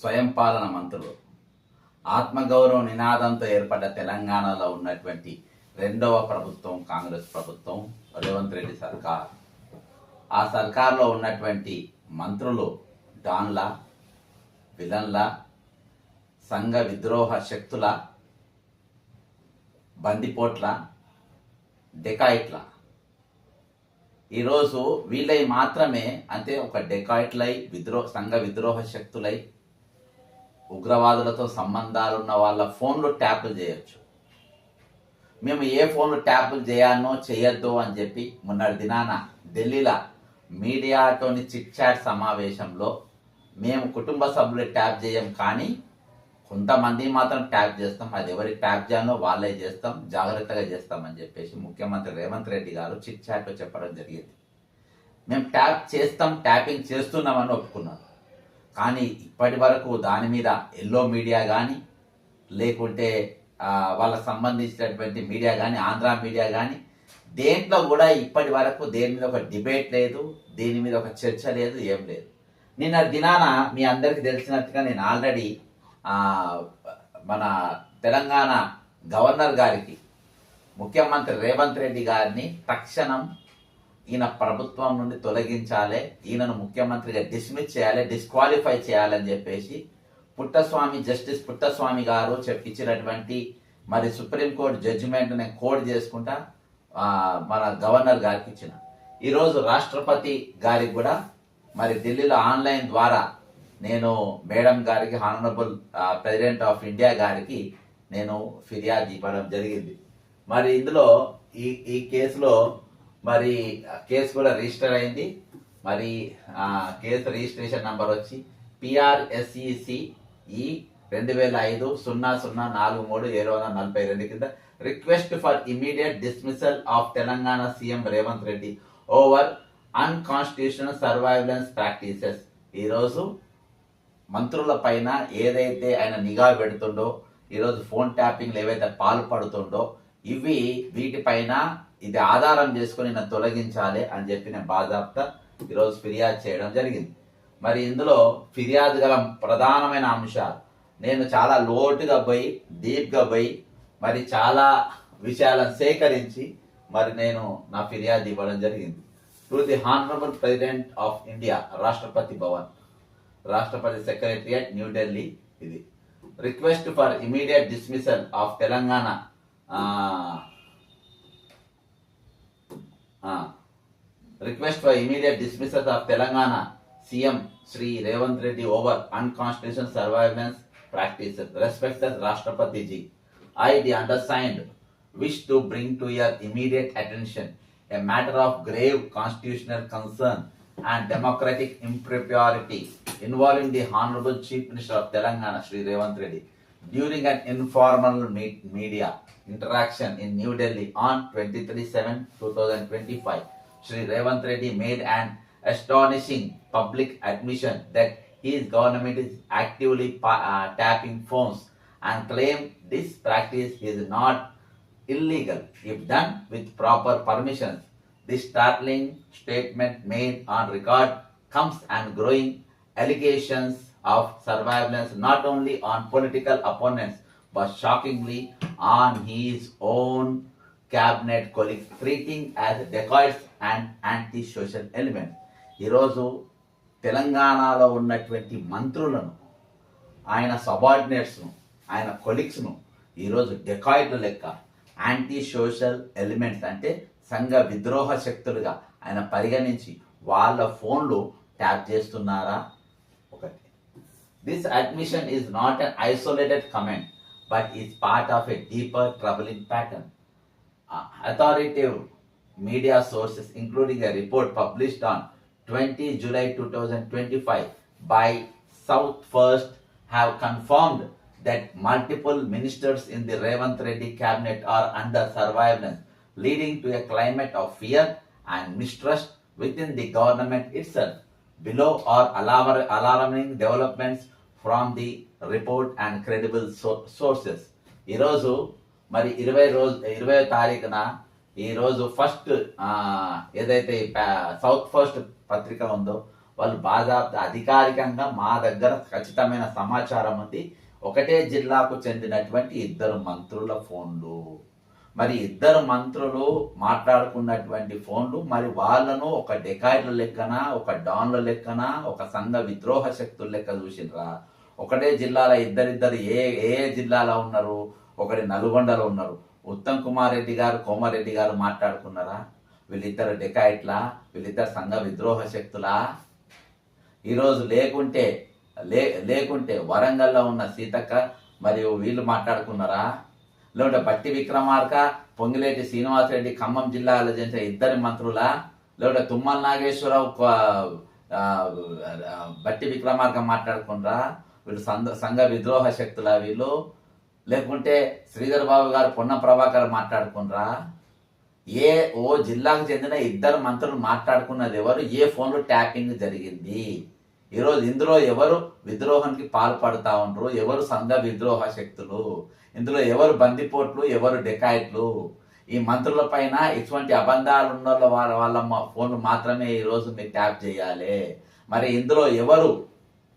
స్వయం పాలన మంత్రులు. ఆత్మగౌరవ నినాదంతో ఏర్పడ్డ తెలంగాణలో ఉన్నటువంటి రెండవ ప్రభుత్వం కాంగ్రెస్ ప్రభుత్వం రేవంత్ రెడ్డి సర్కార్. ఆ సర్కార్లో ఉన్నటువంటి మంత్రులు డాన్ల విలన్ల సంఘ విద్రోహ శక్తుల బందిపోట్ల డెకాయిట్ల. ఈరోజు వీళ్ళై మాత్రమే అంటే ఒక డెకాయిట్లై విద్రోహ సంఘ విద్రోహ శక్తులై ఉగ్రవాదులతో సంబంధాలున్న వాళ్ళ ఫోన్లు ట్యాపులు చేయొచ్చు. మేము ఏ ఫోన్లు ట్యాపులు చేయాలనో చేయొద్దు అని చెప్పి మొన్నటి దినాన ఢిల్లీలో మీడియాతోని చిట్ చాట్ సమావేశంలో మేము కుటుంబ సభ్యులు ట్యాప్ చేయం కానీ కొంతమంది మాత్రం ట్యాప్ చేస్తాం. అది ఎవరికి ట్యాప్ చేయాలో వాళ్ళే చేస్తాం. జాగ్రత్తగా చేస్తామని చెప్పేసి ముఖ్యమంత్రి రేవంత్ రెడ్డి గారు చిట్ చాట్లో చెప్పడం జరిగింది. మేము ట్యాప్ చేస్తాం ట్యాపింగ్ చేస్తున్నామని ఒప్పుకున్నాం కానీ ఇప్పటి వరకు దాని మీద ఎల్లో మీడియా కానీ లేకుంటే వాళ్ళకు వాళ్ళకి సంబంధించినటువంటి మీడియా కానీ ఆంధ్ర మీడియా కానీ దేంట్లో కూడా ఇప్పటి వరకు దేని మీద ఒక డిబేట్ లేదు దీని మీద ఒక చర్చ లేదు ఏం లేదు. నిన్న దినాన మీ అందరికీ తెలిసినట్టుగా నేను ఆల్రెడీ మన తెలంగాణ గవర్నర్ గారికి ముఖ్యమంత్రి రేవంత్ రెడ్డి గారిని తక్షణం ఈయన ప్రభుత్వం నుండి తొలగించాలి ఈయనను ముఖ్యమంత్రిగా డిస్మిస్ చేయాలి డిస్క్వాలిఫై చేయాలని చెప్పేసి పుట్టస్వామి జస్టిస్ పుట్టస్వామి గారు చెప్పించినటువంటి మరి సుప్రీంకోర్టు జడ్జిమెంట్ నేను కోడ్ చేసుకుంటా మన గవర్నర్ గారికి ఇచ్చిన. ఈరోజు రాష్ట్రపతి గారికి కూడా మరి ఢిల్లీలో ఆన్లైన్ ద్వారా నేను మేడం గారికి హానరబుల్ ప్రెసిడెంట్ ఆఫ్ ఇండియా గారికి నేను ఫిర్యాదు ఇవ్వడం జరిగింది. మరి ఇందులో ఈ ఈ కేసులో మరి కేసు కూడా రిజిస్టర్ అయింది. మరి ఆ కేసు రిజిస్ట్రేషన్ నంబర్ వచ్చి పిఆర్ఎస్ఈసిఈ ఈ రెండు వేల ఐదు సున్నా సున్నా నాలుగు మూడు ఏడు వందల నలభై రెండు కింద request for immediate dismissal of Telangana CM Revanth Reddy over unconstitutional surveillance practices. ఈరోజు మంత్రుల పైన ఏదైతే ఆయన నిఘా పెడుతుండో ఈరోజు ఫోన్ ట్యాపింగ్లు ఏవైతే పాల్పడుతుండో ఇవి వీటిపైన ఇది ఆధారం చేసుకుని నేను తొలగించాలి అని చెప్పి నేను బాధాప్త ఈరోజు ఫిర్యాదు చేయడం జరిగింది. మరి ఇందులో ఫిర్యాదు గల ప్రధానమైన అంశాలు నేను చాలా లోటుగా పోయి డీప్గా పోయి మరి చాలా విషయాలను సేకరించి మరి నేను నా ఫిర్యాదు ఇవ్వడం జరిగింది. To the honourable president of India Rashtrapati Bhavan. Rashtrapati secretariat New Delhi ఇది. Request for immediate dismissal of Telangana request for immediate dismissal of Telangana CM Shri Revanth Reddy over unconstitution surveillance practices respected Rashtrapati ji I the undersigned wish to bring to your immediate attention a matter of grave constitutional concern and democratic impropriety involving the Honorable Chief Minister of Telangana, Sri Revant Reddy, during an informal meet media interaction in New Delhi on 23-7-2025. Sri Revant Reddy made an astonishing public admission that his government is actively uh, tapping phones and claimed this practice is not illegal if done with proper permissions. This startling statement made on record comes and growing allegations of surveillance not only on political opponents but shockingly on his own cabinet colleagues, treating as dacoits and anti-social elements. ఈరోజు తెలంగాణలో ఉన్నటువంటి మంత్రులను ఆయన సబార్డినేట్స్ను ఆయన కొలిక్స్ను ఈరోజు డెకాయిట్ల లెక్క anti social elements అంటే సంఘ విద్రోహ శక్తులుగా ఆయన పరిగణించి వాళ్ళ ఫోన్లు ట్యాప్ చేస్తున్నారా ఒకటి This admission is not an isolated comment, but is part of a deeper troubling pattern. Uh, authoritative media sources, including a report published on 20 July 2025 by South First, have confirmed that multiple ministers in the Revanth Reddy cabinet are under surveillance, leading to a climate of fear and mistrust within the government itself. Below are alarm- alarming developments from the report and credible sources ఈరోజు మరి ఇరవై రోజు ఇరవై తారీఖున ఈరోజు first ఏదైతే south First పత్రిక ఉందో వాళ్ళు బాధాప్త అధికారికంగా మా దగ్గర ఖచ్చితమైన సమాచారం ఉంది. ఒకటే జిల్లాకు చెందినటువంటి ఇద్దరు మంత్రుల ఫోన్లు. మరి ఇద్దరు మంత్రులు మాట్లాడుకున్నటువంటి ఫోన్లు మరి వాళ్ళను ఒక డెకాయిడ్ల లెక్కన ఒక డాన్ల లెక్కన ఒక సంఘ విద్రోహ శక్తుల లెక్క చూసినరా ఒకటే జిల్లాలో ఇద్దరిద్దరు ఏ ఏ జిల్లాలో ఉన్నారు? ఒకటి నల్గొండలో ఉన్నారు. ఉత్తమ్ కుమార్ రెడ్డి గారు కోమారెడ్డి గారు మాట్లాడుకున్నారా? వీళ్ళిద్దరు డెకాయిట్లా వీళ్ళిద్దరు సంఘ విద్రోహ శక్తులా? ఈరోజు లేకుంటే లే లేకుంటే వరంగల్లో ఉన్న సీతక్క మరియు వీళ్ళు మాట్లాడుకున్నారా? లేకుంటే బట్టి విక్రమార్క పొంగిలేటి శ్రీనివాసరెడ్డి ఖమ్మం జిల్లాలో చేసిన ఇద్దరి మంత్రులా? లేకుంటే తుమ్మల నాగేశ్వరరావు బట్టి విక్రమార్క మాట్లాడుకుంటారా వీళ్ళు సంఘ సంఘ విద్రోహ శక్తుల వీళ్ళు? లేకుంటే శ్రీధర్ బాబు గారు పొన్న ప్రభాకర్ మాట్లాడుకుంటారా ఏ ఓ జిల్లాకు చెందిన ఇద్దరు మంత్రులు మాట్లాడుకున్నది ఎవరు? ఏ ఫోన్లో ట్యాపింగ్ జరిగింది? ఈరోజు ఇందులో ఎవరు విద్రోహానికి పాల్పడతా ఉండరు? ఎవరు సంఘ విద్రోహ శక్తులు? ఇందులో ఎవరు బందిపోట్లు ఎవరు డెకాయిట్లు? ఈ మంత్రుల పైన ఇటువంటి అబంధాలు ఉన్న వాళ్ళ వాళ్ళ మ- ఫోన్లు మాత్రమే ఈరోజు మీరు ట్యాప్ చేయాలి. మరి ఇందులో ఎవరు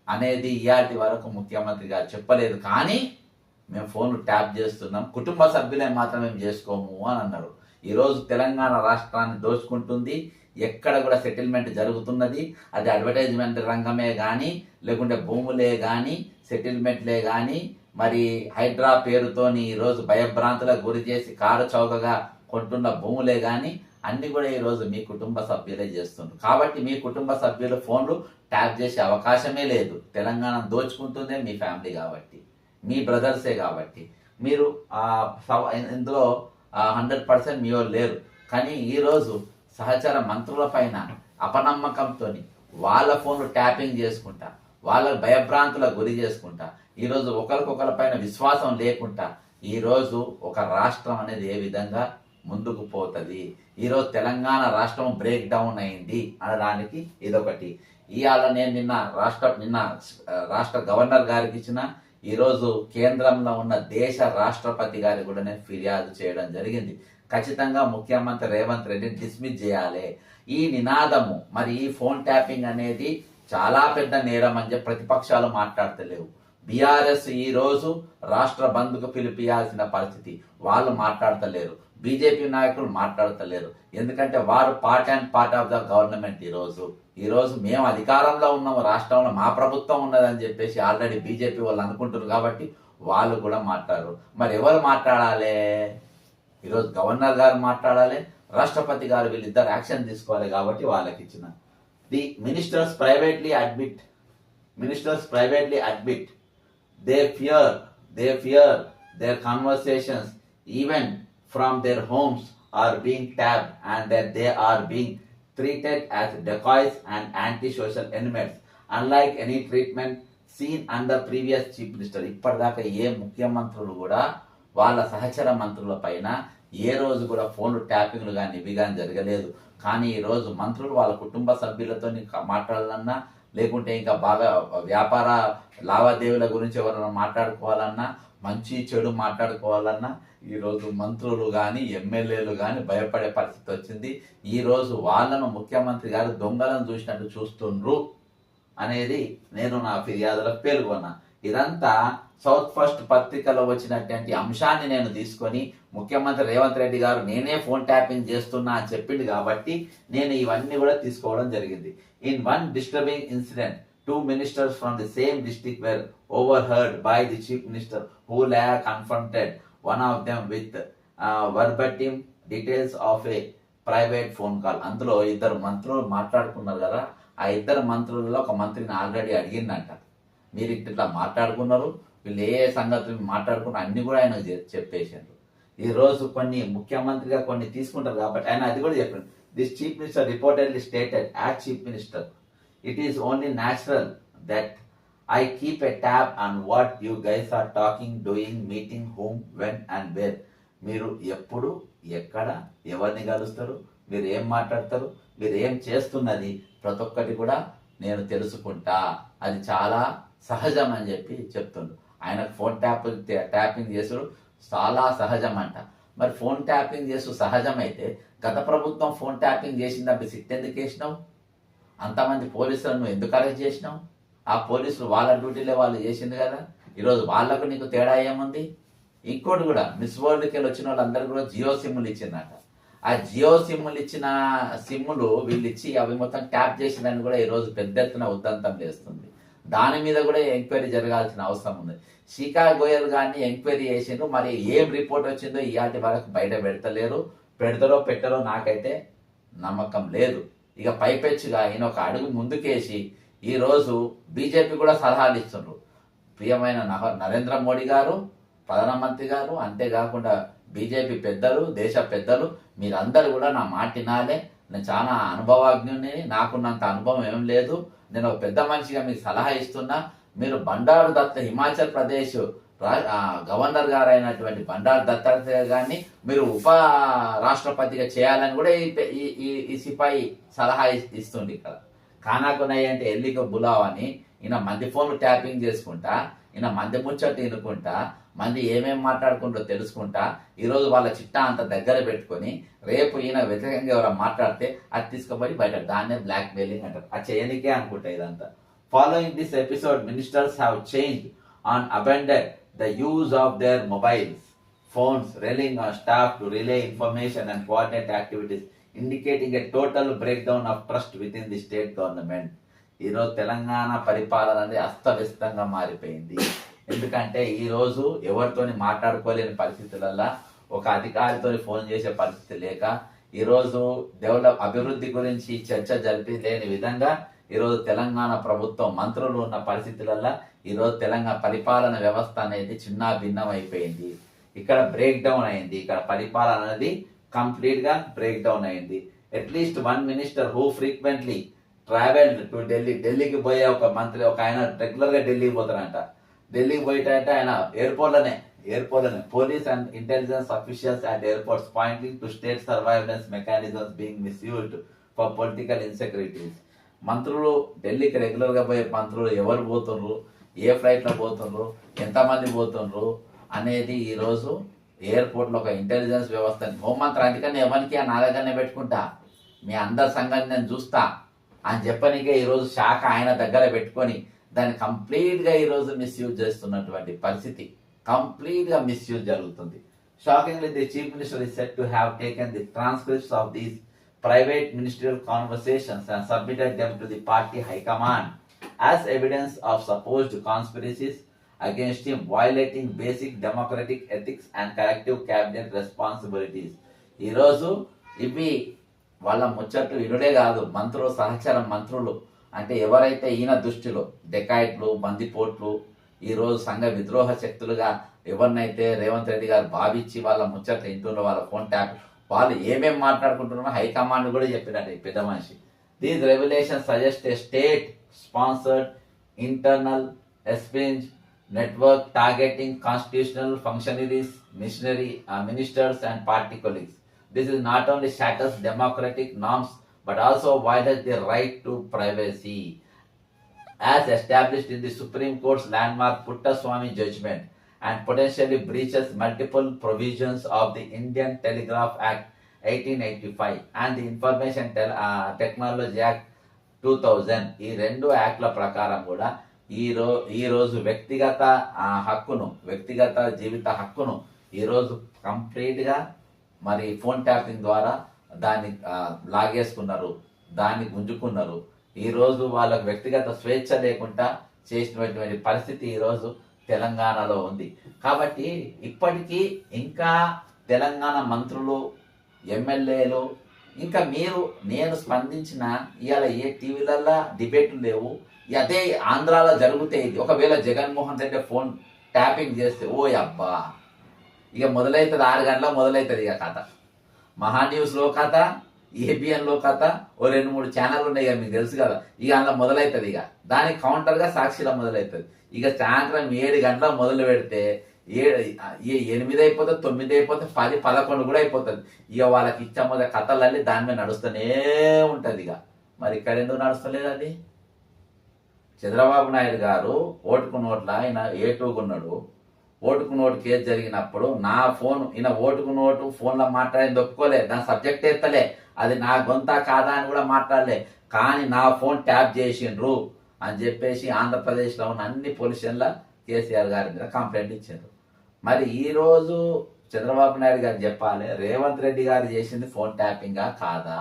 అనేది ఇయాటి వరకు ముఖ్యమంత్రి గారు చెప్పలేదు. కానీ మేము ఫోన్లు ట్యాప్ చేస్తున్నాం. కుటుంబ సభ్యులే మాత్రం మేము చేసుకోము అని అన్నారు. ఈరోజు తెలంగాణ రాష్ట్రాన్ని దోచుకుంటుంది. ఎక్కడ కూడా సెటిల్మెంట్ జరుగుతున్నది. అది అడ్వర్టైజ్మెంట్ రంగమే కానీ లేకుంటే భూములే కానీ సెటిల్మెంట్లే కానీ మరి హైడ్రా పేరుతోని ఈరోజు భయభ్రాంతులకు గురి చేసి కారు చౌకగా కొంటున్న భూములే కానీ అన్ని కూడా ఈరోజు మీ కుటుంబ సభ్యులే చేస్తున్నారు కాబట్టి మీ కుటుంబ సభ్యుల ఫోన్లు ట్యాప్ చేసే అవకాశమే లేదు. తెలంగాణ దోచుకుంటుందే మీ ఫ్యామిలీ కాబట్టి మీ బ్రదర్సే కాబట్టి. మీరు ఇందులో హండ్రెడ్ పర్సెంట్ మీ లేరు. కానీ ఈరోజు సహచర మంత్రుల పైన అపనమ్మకంతో వాళ్ళ ఫోన్లు ట్యాపింగ్ చేసుకుంటా వాళ్ళ భయభ్రాంతులకు గురి చేసుకుంటా ఈరోజు ఒకరికొకరి పైన విశ్వాసం లేకుండా ఈరోజు ఒక రాష్ట్రం అనేది ఏ విధంగా ముందుకు పోతుంది? ఈరోజు తెలంగాణ రాష్ట్రం బ్రేక్ డౌన్ అయింది అనడానికి ఇదొకటి. ఇవాళ నేను నిన్న రాష్ట్ర నిన్న రాష్ట్ర గవర్నర్ గారికి ఇచ్చిన ఈరోజు కేంద్రంలో ఉన్న దేశ రాష్ట్రపతి గారికి కూడా నేను ఫిర్యాదు చేయడం జరిగింది. ఖచ్చితంగా ముఖ్యమంత్రి రేవంత్ రెడ్డిని డిస్మిస్ చేయాలి. ఈ నినాదము మరి ఈ ఫోన్ ట్యాపింగ్ అనేది చాలా పెద్ద నేరం అని చెప్పి ప్రతిపక్షాలు మాట్లాడతలేవు. బీఆర్ఎస్ ఈ రోజు రాష్ట్ర బంద్కు పిలిపియాల్సిన పరిస్థితి. వాళ్ళు మాట్లాడతలేరు. బీజేపీ నాయకులు మాట్లాడతలేరు. ఎందుకంటే వారు part and part of the government ఈ రోజు. మేము అధికారంలో ఉన్నాము. రాష్ట్రంలో మా ప్రభుత్వం ఉన్నదని చెప్పేసి ఆల్రెడీ బీజేపీ వాళ్ళు అనుకుంటున్నారు కాబట్టి వాళ్ళు కూడా మాట్లాడరు. మరి ఎవరు మాట్లాడాలి? ఈరోజు గవర్నర్ గారు మాట్లాడాలి. రాష్ట్రపతి గారు వీళ్ళిద్దరు యాక్షన్ తీసుకోవాలి కాబట్టి వాళ్ళకి ఇచ్చిన. The ministers privately admit. Ministers privately admit. They fear they fear their conversations even from their homes are being tapped and that they are being treated as decoys and anti social elements unlike any treatment seen under previous chief minister ఇప్పటిదాకా ఏ ముఖ్యమంత్రులు కూడా వాళ్ళ సహచర మంత్రుల పైన ఏ రోజు కూడా ఫోన్ ట్యాపింగ్లు కానీ ఇవి కానీ జరగలేదు. కానీ ఈరోజు మంత్రులు వాళ్ళ కుటుంబ సభ్యులతో మాట్లాడాలన్నా లేకుంటే ఇంకా బాగా వ్యాపార లావాదేవీల గురించి ఎవరైనా మాట్లాడుకోవాలన్నా మంచి చెడు మాట్లాడుకోవాలన్నా ఈరోజు మంత్రులు కానీ ఎమ్మెల్యేలు కానీ భయపడే పరిస్థితి వచ్చింది. ఈరోజు వాళ్ళను ముఖ్యమంత్రి గారు దొంగలను చూసినట్టు చూస్తుండ్రు అనేది నేను నా ఫిర్యాదులో పేర్కొన్నా ఇదంతా సౌత్ ఫస్ట్ పత్రికలో వచ్చినటువంటి అంశాన్ని నేను తీసుకొని ముఖ్యమంత్రి రేవంత్ రెడ్డి గారు నేనే ఫోన్ ట్యాపింగ్ చేస్తున్నా అని చెప్పింది కాబట్టి నేను ఇవన్నీ కూడా తీసుకోవడం జరిగింది. In one disturbing incident two ministers from the same district were overheard by the the chief minister who confronted one one of with with verbatim details of a private phone call అందులో ఇద్దరు మంత్రులు మాట్లాడుకున్నారు కదా ఆ ఇద్దరు మంత్రులలో ఒక మంత్రిని ఆల్రెడీ అడిగిందంట. మీరు ఇట్లా మాట్లాడుకున్నారు వీళ్ళు ఏ సంగతులు మాట్లాడుకున్న అన్ని కూడా ఆయన చెప్పేశారు ఈరోజు కొన్ని ముఖ్యమంత్రిగా కొన్ని తీసుకుంటారు కాబట్టి ఆయన అది కూడా చెప్పారు this chief minister reportedly stated as chief minister it is only natural that I keep a tab and what you guys are talking doing meeting home when and where మీరు ఎప్పుడు ఎక్కడ ఎవరిని కలుస్తారు? మీరు ఏం మాట్లాడతారు? మీరు ఏం చేస్తున్నది? ప్రతి ఒక్కటి కూడా నేను తెలుసుకుంటా. అది చాలా సహజం అని చెప్పి చెప్తుండు. ఆయన ఫోన్ ట్యాప్ ట్యాపింగ్ చేసుడు చాలా సహజం అంట. మరి ఫోన్ ట్యాపింగ్ చేస్తూ సహజమైతే గత ప్రభుత్వం ఫోన్ ట్యాపింగ్ చేసింది సిట్ ఎందుకు వేసినావు అంతమంది పోలీసులను ఎందుకు అరెస్ట్ చేసినావు? ఆ పోలీసులు వాళ్ళ డ్యూటీలే వాళ్ళు చేసింది కదా. ఈరోజు వాళ్ళకు నీకు తేడా ఏముంది? ఇంకోటి కూడా మిస్ వరల్డ్కి వెళ్ళి వచ్చిన వాళ్ళందరూ కూడా జియో సిమ్లు ఇచ్చిందట ఆ జియో సిమ్లు ఇచ్చిన సిమ్ములు వీళ్ళు ఇచ్చి అవి మొత్తం ట్యాప్ చేసిందని కూడా ఈరోజు పెద్ద ఎత్తున ఉద్దంతం చేస్తుంది. దాని మీద కూడా ఎంక్వైరీ జరగాల్సిన అవసరం ఉంది. షికా గోయల్ గారిని ఎంక్వైరీ చేసిండ్రు. మరి ఏం రిపోర్ట్ వచ్చిందో ఇవాటి వరకు బయట పెడతలేరు. పెడతారో పెట్టరో నాకైతే నమ్మకం లేదు. ఇక పైపెచ్చుగా ఈయన ఒక అడుగు ముందుకేసి ఈరోజు బీజేపీ కూడా సలహాలు ఇస్తున్నారు ప్రియమైన నహ- నరేంద్ర మోడీ గారు ప్రధానమంత్రి గారు అంతేకాకుండా బీజేపీ పెద్దలు దేశ పెద్దలు మీరందరూ కూడా నా మాట వినాలే. నేను చాలా అనుభవాజ్ఞుని నాకున్నంత అనుభవం ఏం లేదు. నేను ఒక పెద్ద మనిషిగా మీకు సలహా ఇస్తున్నా. మీరు బండారు దత్త హిమాచల్ ప్రదేశ్ రా- గవర్నర్ గారు అయినటువంటి బండారు దత్తాత్రేయ గారిని మీరు ఉప రాష్ట్రపతిగా చేయాలని కూడా ఈ ఈ- ఈ- ఈ సిపాయి సలహా ఇస్తుంది ఇక్కడ. కానాకునయ్య అంటే ఎల్లిక బులావ్ అని ఈయన మంది ఫోన్లు ట్యాపింగ్ చేసుకుంటా ఈయన మంది ముచ్చట తినుకుంటా మంది ఏమేం మాట్లాడుకుంటో తెలుసుకుంటా ఈరోజు వాళ్ళ చిట్టా అంత దగ్గర పెట్టుకొని రేపు ఈయన వ్యతిరేకంగా ఎవరైనా మాట్లాడితే అది తీసుకుపోయి బయట దాన్నే బ్లాక్ మెయిలింగ్ అంటారు. అది చేయనికే అనుకుంటా ఇదంతా. Following this episode ministers have change on abandoned the use of their mobiles phones relying on staff to relay information and coordinate activities, indicating a total breakdown of trust within the state government. ఈరోజు తెలంగాణ పరిపాలన అనేది అస్తవ్యస్తంగా మారిపోయింది ఎందుకంటే ఈరోజు ఎవరితోని మాట్లాడుకోలేని పరిస్థితులల్లో ఒక అధికారితో phone చేసే పరిస్థితి లేక ఈరోజు డెవలప్ అభివృద్ధి గురించి చర్చ జరిపి లేని విధంగా ఈరోజు తెలంగాణ ప్రభుత్వం మంత్రులు ఉన్న పరిస్థితులల్లో ఈరోజు తెలంగాణ పరిపాలన వ్యవస్థ అనేది చిన్న భిన్నం అయిపోయింది ఇక్కడ బ్రేక్ డౌన్ అయింది. ఇక్కడ పరిపాలన అనేది కంప్లీట్గా బ్రేక్ డౌన్ అయింది. At least one minister who frequently travel to Delhi ఢిల్లీకి పోయే ఒక మంత్రి ఒక ఆయన రెగ్యులర్గా ఢిల్లీకి పోతారంట ఢిల్లీకి పోయేటంటే ఆయన ఎయిర్పోర్ట్లోనే ఎయిర్పోర్ట్లోనే police and intelligence officials and airports pointing to state surveillance mechanisms being misused for political insecurities మంత్రులు ఢిల్లీకి రెగ్యులర్గా పోయే మంత్రులు ఎవరు పోతుండ్రు? ఏ ఫ్లైట్లో పోతుండ్రు? ఎంతమంది పోతుండ్రు? అనేది ఈరోజు ఎయిర్పోర్ట్లో ఒక ఇంటెలిజెన్స్ వ్యవస్థ. హోంమంత్రి అందుకని ఎవరికి నా దగ్గరనే పెట్టుకుంటా. మీ అందరి సంగతి నేను చూస్తా అని చెప్పనికే ఈరోజు శాఖ ఆయన దగ్గర పెట్టుకొని దాన్ని కంప్లీట్గా ఈరోజు ఈ రోజు మిస్యూజ్ చేస్తున్నటువంటి పరిస్థితి. కంప్లీట్గా మిస్యూజ్ జరుగుతుంది. Shockingly the chief minister is set to have taken the transcripts of these private ministerial conversations and submitted them to the party high command as evidence of supposed conspiracies against him violating basic democratic ethics and collective cabinet responsibilities ఈరోజు ఇవి వాళ్ళ ముచ్చట్లు ఇనుడే కాదు మంత్రులు సహచర మంత్రులు అంటే ఎవరైతే ఈయన దృష్టిలో డెకాయిట్లు బందిపోట్లు ఈ రోజు సంఘ విద్రోహ శక్తులుగా ఎవరినైతే రేవంత్ రెడ్డి గారు భావించి వాళ్ళ ముచ్చట్లు ఇంటున్న వాళ్ళ ఫోన్ ట్యాప్ వాళ్ళు ఏమేం మాట్లాడుకుంటున్నామో హైకమాండ్ కూడా చెప్పినట్టు పెద్ద మనిషి. These revolution suggest a state sponsored internal espionage network targeting constitutional functionaries missionary ministers and party colleagues this is not only shatters democratic norms but also violates the right to privacy as established in the supreme court's landmark Puttaswamy judgment and potentially breaches multiple provisions of the Indian Telegraph Act 1885 and the Information information uh, Technology Act 2000 ఈ రెండు యాక్ట్ల ప్రకారం కూడా ఈ రో ఈ రోజు వ్యక్తిగత హక్కును వ్యక్తిగత జీవిత హక్కును ఈరోజు కంప్లీట్గా మరి ఫోన్ ట్యాపింగ్ ద్వారా దాన్ని లాగేసుకున్నారు దాన్ని గుంజుకున్నారు. ఈరోజు వాళ్ళకు వ్యక్తిగత స్వేచ్ఛ లేకుండా చేసినటువంటి పరిస్థితి ఈరోజు తెలంగాణలో ఉంది. కాబట్టి ఇప్పటికీ ఇంకా తెలంగాణ మంత్రులు ఎమ్మెల్యేలు ఇంకా మీరు నేను స్పందించిన ఇవాళ ఏ టీవీలల్లో డిబేట్లు లేవు. ఇక అదే ఆంధ్రాలో జరుగుతాయి ఇది. ఒకవేళ జగన్మోహన్ రెడ్డి ఫోన్ ట్యాపింగ్ చేస్తే ఓ అబ్బా! ఇక మొదలవుతుంది ఆరు గంటల మొదలవుతుంది ఇక కథ. మహా న్యూస్లో కథ ఏబిఎన్లో కథ ఓ రెండు మూడు ఛానల్ ఉన్నాయి ఇక మీకు తెలుసు కదా. ఇక అందులో మొదలవుతుంది ఇక. దానికి కౌంటర్గా సాక్షిలో మొదలవుతుంది ఇక సాయంత్రం ఏడు గంటల మొదలు పెడితే ఏడు ఏ ఎనిమిది అయిపోతే తొమ్మిది అయిపోతే పది పదకొండు కూడా అయిపోతుంది. ఇక వాళ్ళకి ఇచ్చే మొదటి కథలన్నీ దాని మీద నడుస్తూనే ఉంటుంది ఇక. మరి ఇక్కడ ఎందుకు నడుస్తలేదండి చంద్రబాబు నాయుడు గారు ఓటుకు నోట్ల ఆయన ఏటూకున్నాడు ఓటుకు నోటు కేసు జరిగినప్పుడు నా ఫోన్ ఈయన ఓటుకు నోటు ఫోన్లో మాట్లాడింది ఒప్పుకోలే దాని సబ్జెక్ట్ ఎత్తలే. అది నా గొంత కాదా అని కూడా మాట్లాడలే. కానీ నా ఫోన్ ట్యాప్ చేసిండ్రు. అని చెప్పేసి ఆంధ్రప్రదేశ్లో ఉన్న అన్ని పొల్యూషన్ల కేసీఆర్ గారి మీద కంప్లైంట్ ఇచ్చారు. మరి ఈరోజు చంద్రబాబు నాయుడు గారు చెప్పాలి రేవంత్ రెడ్డి గారు చేసింది ఫోన్ ట్యాపింగా కాదా?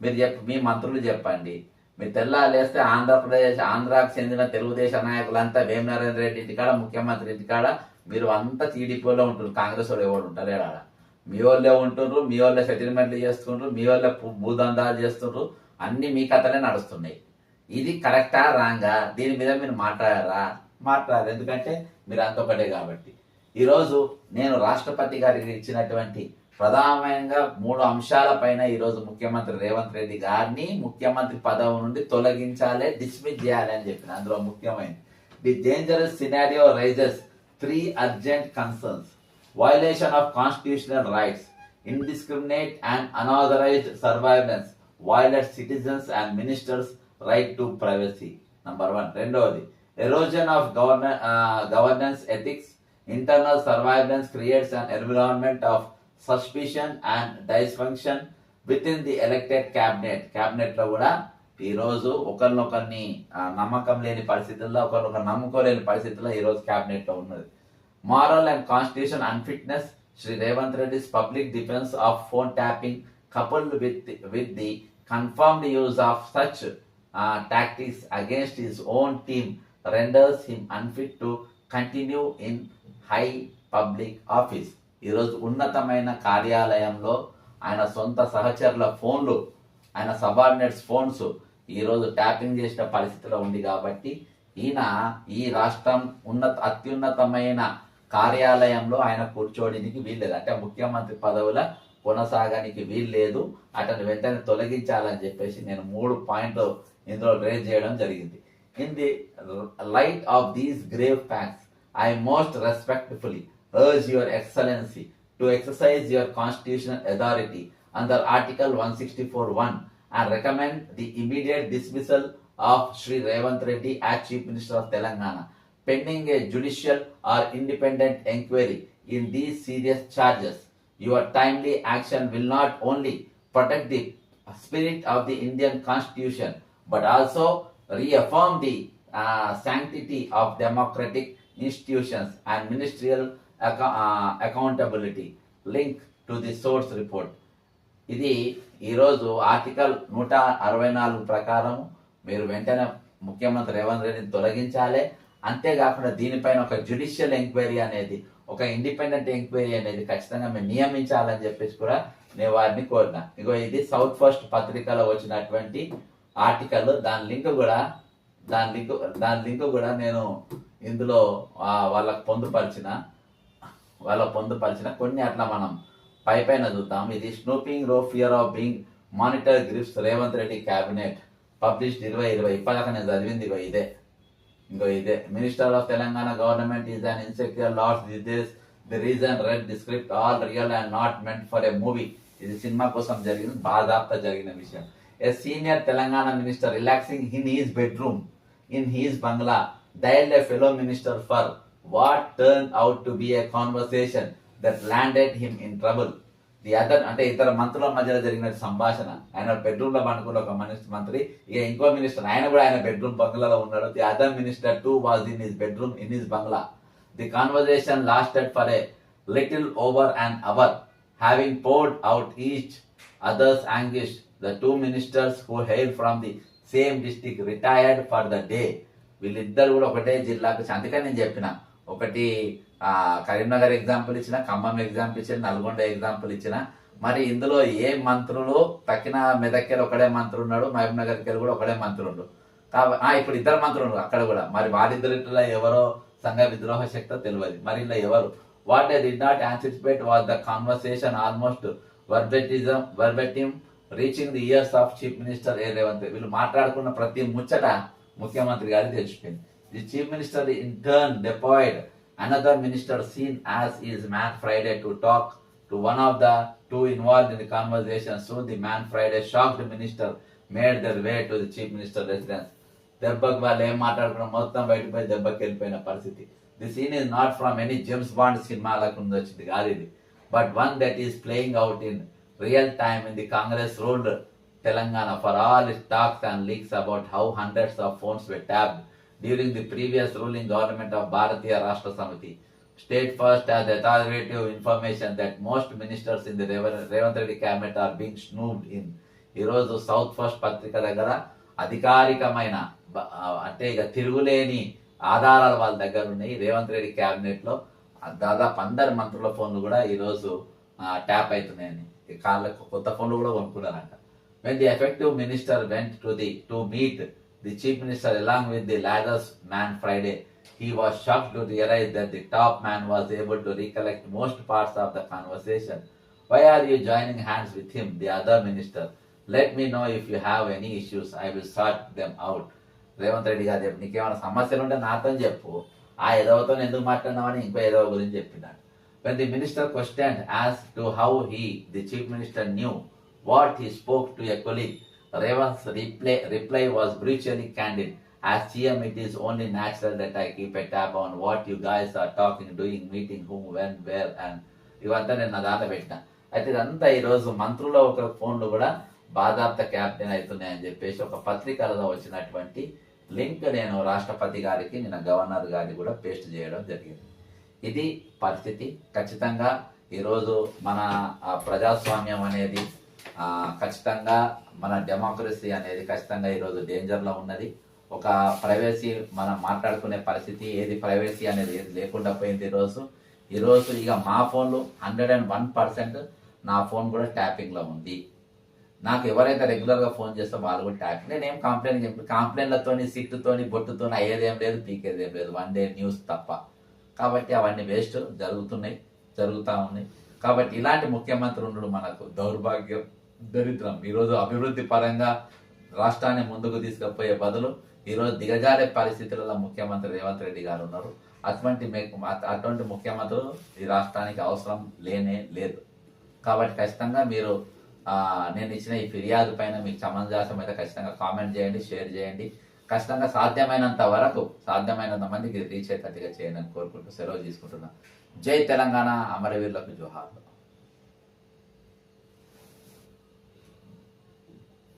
మీరు చెప్ప మీ మంత్రులు చెప్పండి. మీ తెల్లాలేస్తే ఆంధ్రప్రదేశ్ ఆంధ్రాకు చెందిన తెలుగుదేశం నాయకులంతా వేమనరేంద్ర రెడ్డి ఇంటికాడ ముఖ్యమంత్రి ఇంటికాడ మీరు అంతా టీడీపీలో ఉంటారు కాంగ్రెస్ వాళ్ళు ఎవరు ఉంటారు? ఆడ మీ వాళ్ళే ఉంటుండ్రు మీ వాళ్ళే సెటిల్మెంట్లు చేస్తుండ్రు మీ వాళ్ళే భూదందాలు చేస్తుండ్రు. అన్ని మీ కథలే నడుస్తున్నాయి. ఇది కరెక్టా రాంగా? దీని మీద మీరు మాట్లాడారా? మాట్లాడారు ఎందుకంటే మీరు అంత ఒకటే కాబట్టి ఈరోజు నేను రాష్ట్రపతి గారికి ఇచ్చినటువంటి ప్రధానంగా మూడు అంశాలపైన ఈరోజు ముఖ్యమంత్రి రేవంత్ రెడ్డి గారిని ముఖ్యమంత్రి పదవి నుండి తొలగించాలి డిస్మిస్ చేయాలి అని చెప్పిన. అందులో ముఖ్యమైనది the dangerous scenario raises three urgent concerns violation of constitutional rights, indiscriminate and unauthorized surveillance, violate citizens and ministers' right to privacy number one రెండవది erosion of governance ethics internal surveillance creates and environment of suspicion and dysfunction within the elected cabinet క్యాబినెట్లో కూడా ఈ రోజు ఒకరినొకరిని నమ్మకం లేని పరిస్థితుల్లో ఒకరినొకరు నమ్ముకోలేని పరిస్థితుల్లో ఈ రోజు క్యాబినెట్లో ఉన్నది. Moral and constitution unfitness Shri Revanth Reddy public defence of phone tapping coupled with with the confirmed use of such uh, tactics against his own team renders him unfit to continue in public office ఈరోజు ఉన్నతమైన కార్యాలయంలో ఆయన సొంత సహచరుల ఫోన్లు ఆయన subordinates phones ఈరోజు tapping చేసిన పరిస్థితిలో ఉంది కాబట్టి ఈయన ఈ రాష్ట్రం ఉన్నత అత్యున్నతమైన కార్యాలయంలో ఆయన కూర్చోడానికి వీల్లేదు. అంటే ముఖ్యమంత్రి పదవుల కొనసాగానికి వీల్లేదు. అతను వెంటనే తొలగించాలని చెప్పేసి నేను మూడు పాయింట్లు ఇందులో రేజ్ చేయడం జరిగింది in the light of these grave facts I most respectfully urge your excellency to exercise your constitutional authority under article 164.1 and recommend the immediate dismissal of Sri revant Reddy as Chief Minister of Telangana pending a judicial or independent inquiry in these serious charges. Your timely action will not only protect the spirit of the Indian Constitution but also reaffirm the uh, sanctity of democratic institutions and ministerial acco- uh, accountability. Link to the source report. ఇది ఈరోజు article నూట అరవై నాలుగు ప్రకారం మీరు వెంటనే ముఖ్యమంత్రి రేవంత్ రెడ్డిని తొలగించాలి అంతేకాకుండా దీనిపైన ఒక జ్యుడిషియల్ ఎంక్వైరీ అనేది ఒక ఇండిపెండెంట్ ఎంక్వైరీ అనేది ఖచ్చితంగా మేము నియమించాలని చెప్పేసి కూడా నేను వారిని కోరిన ఇగో ఇది సౌత్ ఫస్ట్ పత్రికలో వచ్చినటువంటి ఆర్టికల్ దాని లింక్ కూడా దాని లింక్ దాని లింక్ కూడా నేను ఇందులో వాళ్ళకు పొందుపరిచిన వాళ్ళ పొందుపరిచిన కొన్ని అట్లా మనం పై పైన చూద్దాం. ఇది snooping row fear of being monitor grips Revanth Reddy cabinet published ఇరవై ఇరవై ఇప్పటిదాకా నేను చదివింది ఇగో ఇదే. ఇంకో ఇదే. Minister of Telangana government is an insecure lot this the reason read the script all real and not meant for a movie ఇది సినిమా కోసం జరిగిన బాధాప్త జరిగిన విషయం. A senior Telangana minister relaxing in his bedroom in his bungalow dialled a fellow minister for what turn out to be a conversation that landed him in trouble the other అంటే ఇతర మంత్రుల మధ్యలో జరిగిన సంభాషణ. ఆయన బెడ్రూమ్లో పండుకున్న ఒక మినిస్టర్ మంత్రి ఇక ఇంకో మినిస్టర్ ఆయన కూడా ఆయన బెడ్రూమ్ బంగ్లాలో ఉన్నాడు. The other minister too was in his bedroom in his bungalow the conversation lasted for a little over and hour having poured out each others anguish the two ministers who hail from the same district retired for the day. వీళ్ళిద్దరు కూడా ఒకటే జిల్లాకు అందుకని నేను చెప్పిన. ఒకటి Karimnagar example ఇచ్చిన Khammam example ఇచ్చిన నల్గొండ ఎగ్జాంపుల్ ఇచ్చిన. మరి ఇందులో ఏ మంత్రులు తక్కిన మెదక్కెళ్ళి ఒకడే మంత్రులు ఉన్నాడు మహబూబ్నగర్కి వెళ్ళి కూడా ఒకడే మంత్రులు కాబ- కాబట్టి ఇప్పుడు ఇద్దరు మంత్రులు అక్కడ కూడా. మరి వారిద్దరిలో ఎవరో సంఘ విద్రోహ శక్తి తెలియదు. మరి ఇలా ఎవరు? What I did not anticipate was the conversation almost verbatim verbatim reaching the ears of chief minister A Revanth వీళ్ళు మాట్లాడుకున్న ప్రతి ముచ్చట ముఖ్యమంత్రి గారికి తెలిసిపోయింది. The chief minister in turn deployed another minister seen as his man Friday to talk to one of the two involved in the conversation so the man Friday shocked minister made their way to the chief minister residence దెబ్బకి వాళ్ళు ఏం మాట్లాడుకున్నా మొత్తం బయటకు పోయి దెబ్బకి వెళ్ళిపోయిన పరిస్థితి. The scene is not from any James Bond సినిమాలకు ఉంది వచ్చింది కాదు ఇది. But one that is playing out in real time in the Congress ruled Telangana for all its talks and leaks about how hundreds of phones were tapped during the previous ruling government of Bharatiya Rashtra Samiti. State first has authoritative information that most ministers in the Revan- Revanth Reddy cabinet are being snooped in. ఈరోజు South First పత్రిక దగ్గర అధికారికమైన బ- ఆ, అంటే ఇక తిరుగులేని ఆధారాలు వాళ్ళ దగ్గర ఉన్నాయి రేవంత్ రెడ్డి క్యాబినెట్లో దాదాపు అందరి మంత్రుల ఫోన్లు కూడా ఈరోజు ట్యాప్ అవుతున్నాయని కాళ్ళకు కొత్త ఫోన్లు కూడా కొనుక్కున్నారంట. When the effective minister went to the to meet the chief minister along with the latter's man Friday he was shock to realise that the top man was able to recollect most parts of the conversation why are you joining hands with him the other minister let me know if you have any issues I will sort them out Revanth Reddy garu చెప్పు నీకేమైనా సమస్యలు ఉంటే నాతో చెప్పు. ఆ ఏదోతో ఎందుకు మాట్లాడినావని ఇంకా ఏదో గురించి చెప్పినాడు when the minister questioned as to how he, the chief minister, knew what he spoke to a colleague, Revan's reply, reply was brutally candid. As CM, it is only natural that I keep a tab on what you guys are talking, doing, meeting, whom, when, where, and ఇవంతా నేను నా దాంట్లో పెట్టిన అయితే ఇదంతా ఈరోజు మంత్రుల ఒక ఫోన్లు కూడా బాధాప్త క్యాప్టెన్ అవుతున్నాయని చెప్పేసి ఒక పత్రికలలో వచ్చినటువంటి లింక్ నేను రాష్ట్రపతి గారికి నిన్న గవర్నర్ గారికి కూడా పేస్ట్ చేయడం జరిగింది ఇది పరిస్థితి. ఖచ్చితంగా ఈరోజు మన ప్రజాస్వామ్యం అనేది ఖచ్చితంగా మన డెమోక్రసీ అనేది ఖచ్చితంగా ఈరోజు డేంజర్లో ఉన్నది. ఒక ప్రైవసీ మనం మాట్లాడుకునే పరిస్థితి ఏది ప్రైవసీ అనేది ఏది లేకుండా పోయింది ఈరోజు. ఈరోజు ఇక మా ఫోన్లు హండ్రెడ్ అండ్ వన్ పర్సెంట్ నా ఫోన్ కూడా ట్యాపింగ్లో ఉంది. నాకు ఎవరైతే రెగ్యులర్గా ఫోన్ చేస్తే వాళ్ళు కూడా ట్యాపింగ్ నేనేం కంప్లైంట్ చెప్పి కంప్లైంట్లతోని సిట్టుతోని బొట్టుతోని అయ్యేదేం లేదు పీకేదేం లేదు. వన్ డే న్యూస్ తప్ప. కాబట్టి అవన్నీ వేస్ట్ జరుగుతున్నాయి జరుగుతూ ఉన్నాయి. కాబట్టి ఇలాంటి ముఖ్యమంత్రి ఉండడం మనకు దౌర్భాగ్యం దరిద్రం. ఈరోజు అభివృద్ధి పరంగా రాష్ట్రాన్ని ముందుకు తీసుకుపోయే బదులు ఈరోజు దిగజారే పరిస్థితులలో ముఖ్యమంత్రి రేవంత్ రెడ్డి గారు ఉన్నారు. అటువంటి అటువంటి ముఖ్యమంత్రులు ఈ రాష్ట్రానికి అవసరం లేనే లేదు. కాబట్టి ఖచ్చితంగా మీరు నేను ఇచ్చిన ఈ ఫిర్యాదు పైన మీకు సమంజాసం అయితే ఖచ్చితంగా కామెంట్ చేయండి షేర్ చేయండి. ఖచ్చితంగా సాధ్యమైనంత వరకు సాధ్యమైనంత మందికి రీచ్ అయ్యేటట్టుగా చేయండి కోరుకుంటూ సెలవు తీసుకుంటున్నాను జై తెలంగాణ అమరవీరులకు జోహార్లు.